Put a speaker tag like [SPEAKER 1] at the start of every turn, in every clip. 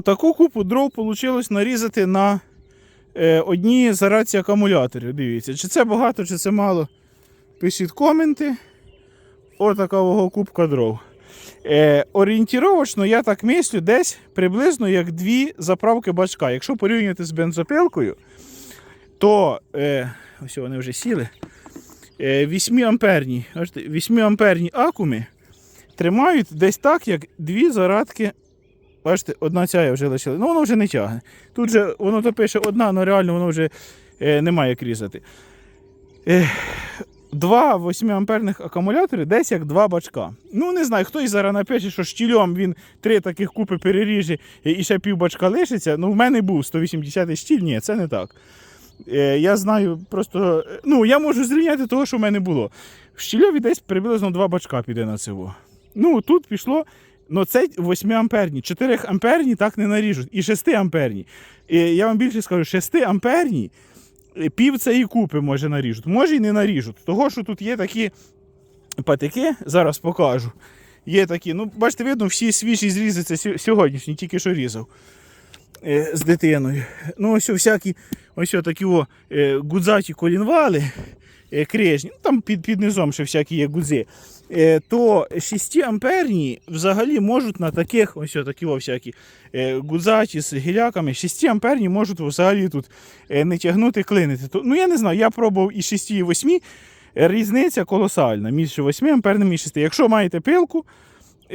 [SPEAKER 1] Таку купу дров вийшло нарізати на е, одній зараці акумуляторів. Дивіться, чи це багато, чи це мало. Пишіть коменти. Отака ого кубка дров. Е, орієнтіровочно, я так мислю, десь приблизно як дві заправки бачка. Якщо порівнювати з бензопилкою, то е, ось вони вже сіли. Е, 8 амперні, 8 амперні акуми тримають десь так, як дві зарадки. Бачите, одна ця я вже лишила. Ну воно вже не тягне. Тут же воно то пише одна, але реально воно вже е, немає як різати. Е, Два 8 амперних акумулятори десь як два бачка. Ну не знаю, хтось зараз напише, що штільом він три таких купи переріже і ще пів бачка лишиться. Ну, в мене був 180 штіль, ні, це не так. Е, я знаю просто. Ну, я можу зрівняти того, що в мене було. В щільові десь приблизно два бачка піде на цього. Ну, тут пішло. Ну, це 8 амперні. 4 амперні так не наріжуть. І 6 амперні. І я вам більше скажу, 6 амперні е, пів цієї купи може наріжуть. Може і не наріжуть. Того, що тут є такі патики, зараз покажу. Є такі, ну, бачите, видно, всі свіжі зрізи це сьогоднішні, тільки що різав е, з дитиною. Ну, ось всякі ось такі о, е, гудзаті колінвали, крижні, ну, там під, під низом ще всякі є гудзи. Е, то 6 амперні взагалі можуть на таких ось такі всякі е, гудзаті з гіляками, 6 амперні можуть взагалі тут е, не тягнути, клинити. Ну я не знаю, я пробував і 6, і 8. Різниця колосальна між 8 амперними і 6. Якщо маєте пилку,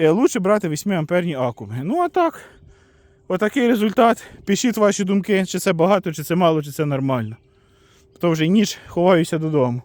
[SPEAKER 1] лучше брати 8 амперні акуми. Ну а так, отакий результат. Пишіть ваші думки, чи це багато, чи це мало, чи це нормально. То вже ніч ховаюся додому.